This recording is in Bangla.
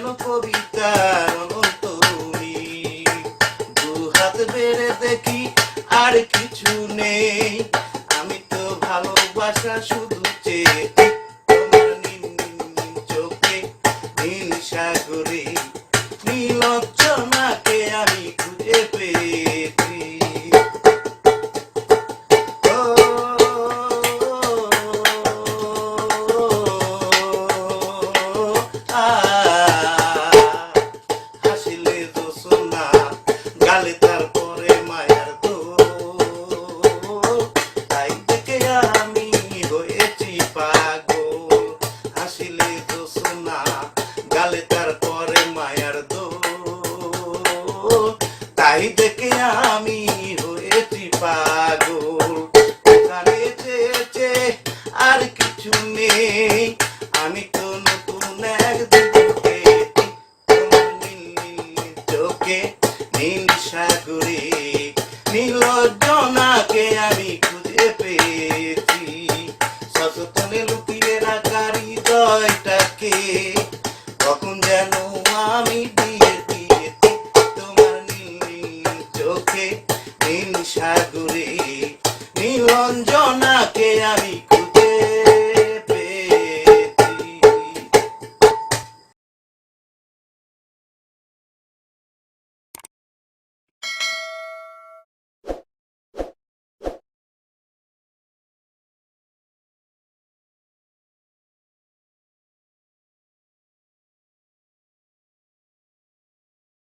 যেন কবিতার অনন্ত মিল। দু হাত বেড়ে দেখি আর কিছু নেই গালে তারপরে মায়ার দো তাই থেকে আমি হয়েছি পাগল। হাসিলে দোসনা গালে তারপরে মায়ার দো তাই দেখে আমি হয়েছি পাগল। আর কিছু নেই। আমি তো নতুন নীল নীল চোখে নীল সাগরে নীলজনাকে আমি খুঁজে পেয়েছি। সচেতনে লুকিয়ে রাখা হৃদয়টাকে কখন যেন আমি দিয়ে দিয়েছি তোমার নীল চোখে।